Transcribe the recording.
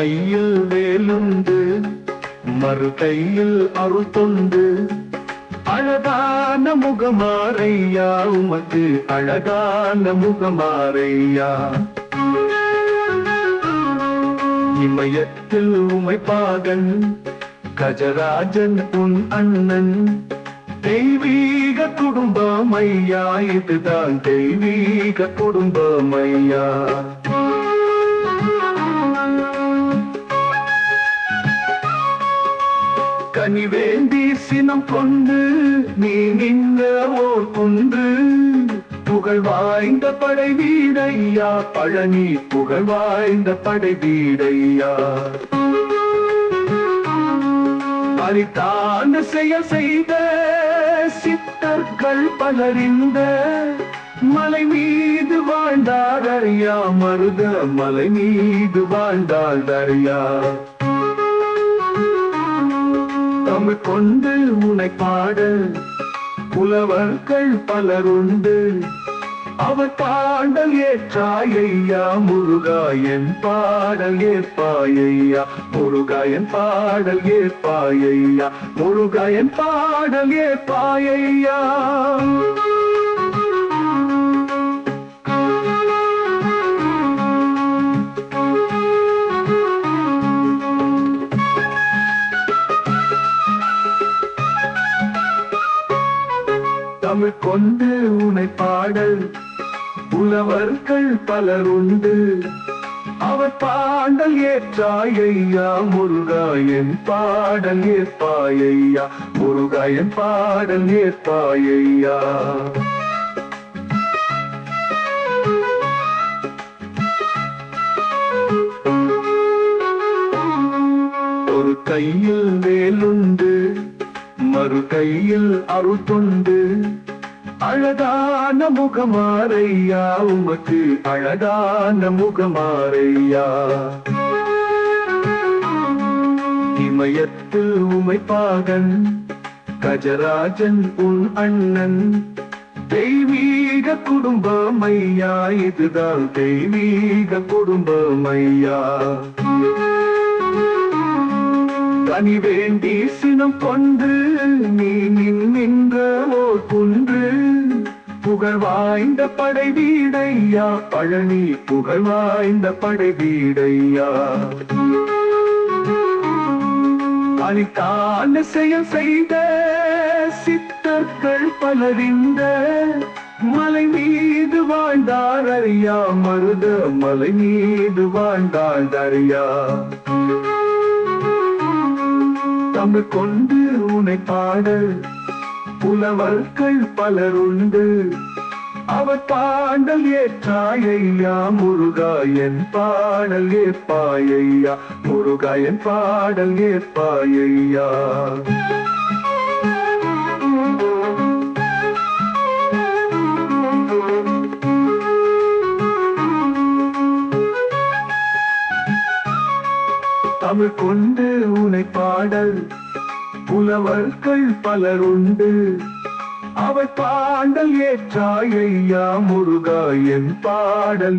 கையில் வேலுண்டு மறு கையில் அருள் தொண்டு. அழகான முகமாரையா உமக்கு அழகான முகமாரையா இமயத்தில் உமைப்பாகன் கஜராஜன் உன் அண்ணன். தெய்வீக குடும்பம் ஐயா இதுதான் தெய்வீக குடும்பம் ஐயா வேண்டி சினம் கொண்டு நீ நின்ற ஓர் குன்று. புகழ் வாய்ந்த படை வீடையா? பழனி புகழ் வாய்ந்த படை வீடையா? அரித்தான செயல் செய்த சித்தர்கள் பலரிந்த மலை மீது வாழ்ந்தார் அறியா? மருத மலை மீது வாழ்ந்தாள் அறியா தமிழ் கொண்டு உனை பாட புலவர்கள் பலருண்டு. அவர் பாடல் ஏற்றாயையா முருகாயன் பாடல் ஏற்பாயையா முருகாயன் பாடல் ஏற்பாயையா முருகாயன் பாடல் ஏற்பாயையா தமிழ் கொண்டு உனை பாடல். புலவர்கள் பலருண்டு அவர் பாடல் ஏற்றாயையா முருகாயன் பாடல் ஏற்பாயையா முருகாயன் பாடல் ஏற்பாயையா ஒரு கையில் வேலுண்டு மறு கையில் அருள் தொண்டு அழகான முகமாரையா உமக்கு அழகான முகமாரையா இமயத்தில் உமைப்பாகன் கஜராஜன் உன் அண்ணன். தெய்வீக குடும்பம் ஐயா இதுதான் தெய்வீக குடும்பம் ஐயா தனி வேண்டி சினம் கொண்டு நீ நின்ற ஓர் குன்று புகழ் வாய்ந்த படை வீடையா? பழனி புகழ் வாய்ந்த படை வீடையா? அளித்தான செயல் செய்த சித்தர்கள் பலரிந்த மலை மீது வாழ்ந்தார் அறியா? மருத மலை மீது வாழ்ந்தாள் அறியா தமிழ் கொண்டு உனை பாட புலவர்கள் பலருண்டு. அவர் பாடல் ஏற்றாயையா முருகாயன் பாடல் ஏற்பாயையா முருகாயன் பாடல் ஏற்பாயையா தமிழ் கொண்டு உனை பாடல் புலவர்கள் பலருண்டு அவர் பாடல் முருகா என் பாடல்